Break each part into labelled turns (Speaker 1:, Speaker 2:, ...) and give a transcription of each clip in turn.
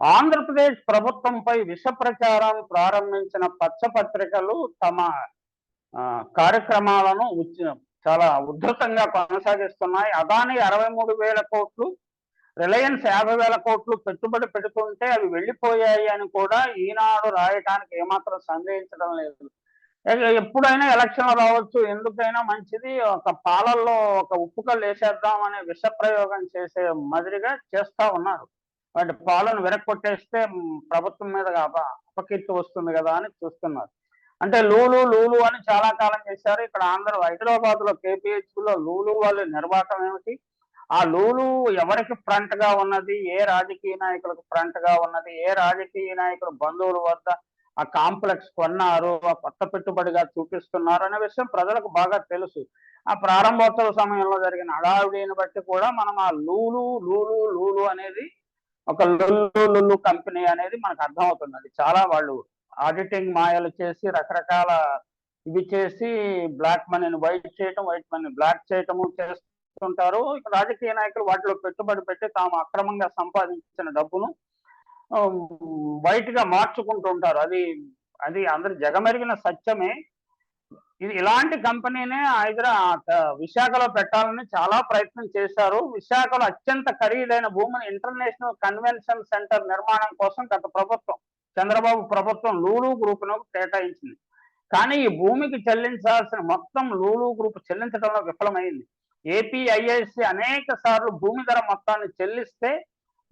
Speaker 1: ఆంధ్రప్రదేశ్ ప్రభుత్వంపై విష ప్రచారం ప్రారంభించిన పచ్చపత్రికలు తమ కార్యక్రమాలను చాలా ఉధృతంగా కొనసాగిస్తున్నాయి. అదాని అరవై మూడు వేల కోట్లు రిలయన్స్ యాభై వేల కోట్లు పెట్టుబడి పెడుతుంటే అవి వెళ్ళిపోయాయి అని కూడా ఈనాడు రాయటానికి ఏమాత్రం సందేహించడం లేదు. ఎప్పుడైనా ఎలక్షన్ రావచ్చు ఎందుకైనా మంచిది. ఒక పాలల్లో ఒక ఉప్పుకలు వేసేద్దాం అనే విష ప్రయోగం చేసే మాదిరిగా చేస్తా ఉన్నారు. వాటి పాలను వెనక్కొట్టేస్తే ప్రభుత్వం మీద అప- అపకీర్తి వస్తుంది కదా అని చూస్తున్నారు. అంటే లూలు లూలు అని చాలా కాలం చేశారు. ఇక్కడ ఆంధ్ర హైదరాబాద్లో కేపీహెచ్లో లూలు వాళ్ళ నిర్వాహకం ఏమిటి? ఆ లూలు ఎవరికి ఫ్రంట్గా ఉన్నది? ఏ రాజకీయ నాయకులకు ఫ్రంట్గా ఉన్నది? ఏ రాజకీయ నాయకులు బంధువుల వద్ద ఆ కాంప్లెక్స్ కొన్నారు? ఆ కొత్త పెట్టుబడిగా చూపిస్తున్నారు అనే విషయం ప్రజలకు బాగా తెలుసు. ఆ ప్రారంభోత్సవ సమయంలో జరిగిన హడావిడిని బట్టి కూడా మనం ఆ లూలు లూలు లూలు అనేది ఒక లుల్లు లుల్లు కంపెనీ అనేది మనకు అర్థమవుతుంది చాలా వాళ్ళు ఆడిటింగ్ మాయలు చేసి రకరకాల ఇవి చేసి బ్లాక్ మనీని వైట్ చేయటం వైట్ మనీ బ్లాక్ చేయటము చేస్తుంటారు. రాజకీయ నాయకులు వాటిలో పెట్టుబడి పెట్టి తాము అక్రమంగా సంపాదించిన డబ్బును వైట్గా మార్చుకుంటూ ఉంటారు అది అది అందరి జగమెరిగిన సత్యమే. ఇది ఇలాంటి కంపెనీనే హైదరాబాద్ విశాఖలో పెట్టాలని చాలా ప్రయత్నం చేశారు. విశాఖలో అత్యంత ఖరీదైన భూమిని ఇంటర్నేషనల్ కన్వెన్షన్ సెంటర్ నిర్మాణం కోసం గత ప్రభుత్వం చంద్రబాబు ప్రభుత్వం లూలు గ్రూప్ కేటాయించింది. కానీ ఈ భూమికి చెల్లించాల్సిన మొత్తం లూలు గ్రూప్ చెల్లించడంలో విఫలమైంది. ఏపీఐఐసి అనేక సార్లు భూమి ధర మొత్తాన్ని చెల్లిస్తే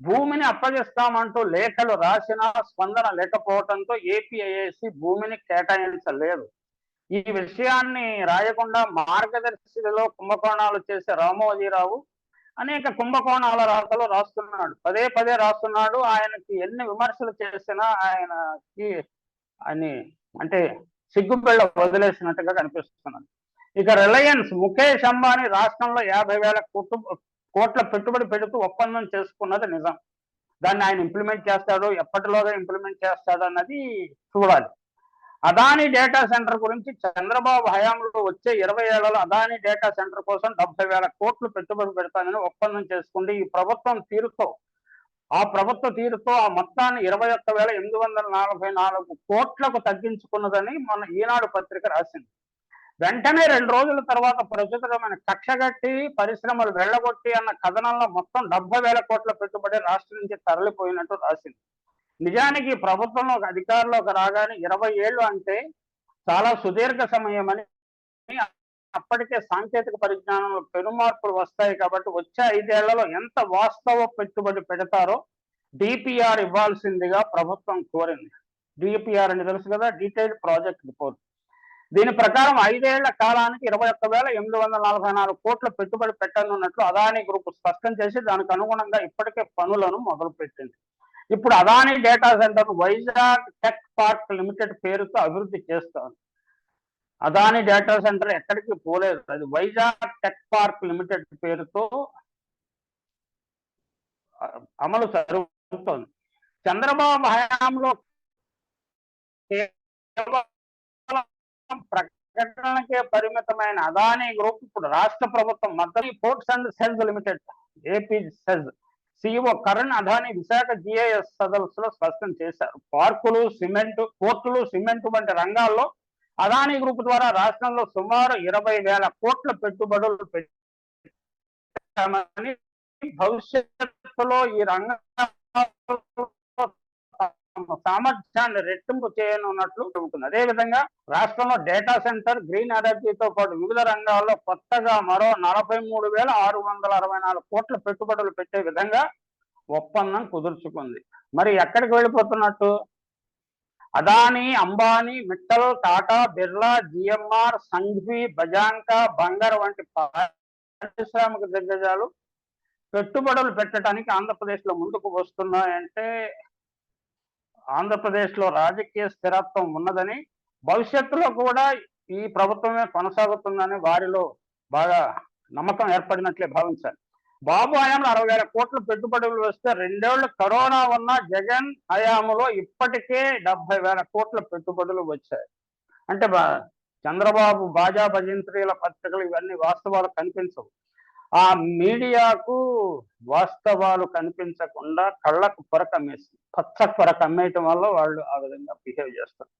Speaker 1: భూమిని అప్పగిస్తామంటూ లేఖలు రాసినా స్పందన లేకపోవడంతో ఏపీఐఐసి భూమిని కేటాయించలేదు. ఈ విషయాన్ని రాయకుండా మార్గదర్శిలో కుంభకోణాలు చేసే రామోజీరావు అనేక కుంభకోణాల రాతలు రాస్తున్నాడు. పదే పదే రాస్తున్నాడు. ఆయనకి ఎన్ని విమర్శలు చేసినా ఆయనకి అని అంటే సిగ్గుబిళ్ళ వదిలేసినట్టుగా కనిపిస్తున్నాడు. ఇక రిలయన్స్ ముఖేష్ అంబానీ రాష్ట్రంలో యాభై వేల కోట్లు కోట్ల పెట్టుబడి పెడుతూ ఒప్పందం చేసుకున్నది నిజం. దాన్ని ఆయన ఇంప్లిమెంట్ చేస్తాడు ఎప్పటిలోగా ఇంప్లిమెంట్ చేస్తాడు అన్నది చూడాలి. అదాని డేటా సెంటర్ గురించి చంద్రబాబు హయాంలో వచ్చే ఇరవై ఏళ్ళలో అదాని డేటా సెంటర్ కోసం డెబ్బై వేల కోట్లు పెట్టుబడి పెడతానని ఒప్పందం చేసుకుంది ఈ ప్రభుత్వం తీరుతో ఆ ప్రభుత్వ తీరుతో ఆ మొత్తాన్ని ఇరవై ఒక్క వేల ఎనిమిది వందల నలభై నాలుగు కోట్లకు తగ్గించుకున్నదని మన ఈనాడు పత్రిక రాసింది. వెంటనే రెండు రోజుల తర్వాత ప్రస్తుతమైన కక్షగట్టి పరిశ్రమలు వెళ్ళగొట్టి అన్న కథనంలో మొత్తం డెబ్బై వేల కోట్ల పెట్టుబడి రాష్ట్రం నుంచి తరలిపోయినట్టు రాసింది. నిజానికి ప్రభుత్వంలో ఒక అధికారంలోకి రాగానే ఇరవై ఏళ్ళు అంటే చాలా సుదీర్ఘ సమయం అని అప్పటికే సాంకేతిక పరిజ్ఞానంలో పెను మార్పులు వస్తాయి కాబట్టి వచ్చే ఐదేళ్ళలో ఎంత వాస్తవ పెట్టుబడి పెడతారో డిపిఆర్ ఇవ్వాల్సిందిగా ప్రభుత్వం కోరింది. డిపిఆర్ అని తెలుసు కదా డీటెయిల్డ్ ప్రాజెక్ట్ రిపోర్ట్. దీని ప్రకారం ఐదేళ్ళ కాలానికి ఇరవై ఒక్క వేల ఎనిమిది వందల నలభై నాలుగు కోట్ల పెట్టుబడి పెట్టనున్నట్లు అదానీ గ్రూప్ స్పష్టం చేసి దానికి అనుగుణంగా ఇప్పటికే పనులను మొదలుపెట్టింది. ఇప్పుడు Adani data centre Vizag tech park limited పేరుతో అభివృద్ధి చేస్తోంది. అదాని డేటా సెంటర్ ఎక్కడికి పోలేదు. అది వైజాగ్ టెక్ పార్క్ లిమిటెడ్ పేరుతో అమలు జరుగుతోంది. చంద్రబాబు హయాంలో ప్రకటనకే పరిమితమైన అదానీ గ్రూప్ ఇప్పుడు రాష్ట్ర ప్రభుత్వం మద్దతు ports and cells limited AP SEZ CEO Karan Adani Visakha GIS సదస్సులో స్పష్టం చేశారు. పార్కులు సిమెంట్ పోర్టులు సిమెంట్ వంటి రంగాల్లో అదానీ గ్రూప్ ద్వారా రాష్ట్రంలో సుమారు ఇరవై వేల కోట్ల పెట్టుబడులు పెట్టామని భవిష్యత్తులో ఈ రంగం సామర్థ్యాన్ని రెట్టింపు చేయనున్నట్లు చెబుతుంది. అదేవిధంగా రాష్ట్రంలో డేటా సెంటర్ గ్రీన్ ఎనర్జీతో పాటు వివిధ రంగాల్లో కొత్తగా మరో నలభై మూడు వేల ఆరు వందల అరవై నాలుగు కోట్ల పెట్టుబడులు పెట్టే విధంగా ఒప్పందం కుదుర్చుకుంది. మరి ఎక్కడికి వెళ్ళిపోతున్నట్టు? అదానీ అంబానీ మిట్టల్ టాటా బిర్లా జిఎంఆర్ సంఘ్వి బజాంకా బంగారు వంటి పారిశ్రామిక దిగ్గజాలు పెట్టుబడులు పెట్టడానికి ఆంధ్రప్రదేశ్లో ముందుకు వస్తున్నాయంటే ఆంధ్రప్రదేశ్లో రాజకీయ స్థిరత్వం ఉన్నదని భవిష్యత్తులో కూడా ఈ ప్రభుత్వమే కొనసాగుతుందని వారిలో బాగా నమ్మకం ఏర్పడినట్లే భావించాలి. బాబు హయాంలో అరవై వేల కోట్ల పెట్టుబడులు వస్తే రెండేళ్ళు కరోనా ఉన్న జగన్ హయాంలో ఇప్పటికే డెబ్బై వేల కోట్ల పెట్టుబడులు వచ్చాయి. అంటే బా- చంద్రబాబు బాజా భజంత్రీల పత్రికలు ఇవన్నీ వాస్తవాలు కనిపించవు. ఆ మీడియాకు వాస్తవాలు కనిపించకుండా కళ్ళకు పొర కమ్మేసి పచ్చ పొర కమ్మేయటం వల్ల వాళ్ళు ఆ విధంగా బిహేవ్ చేస్తారు.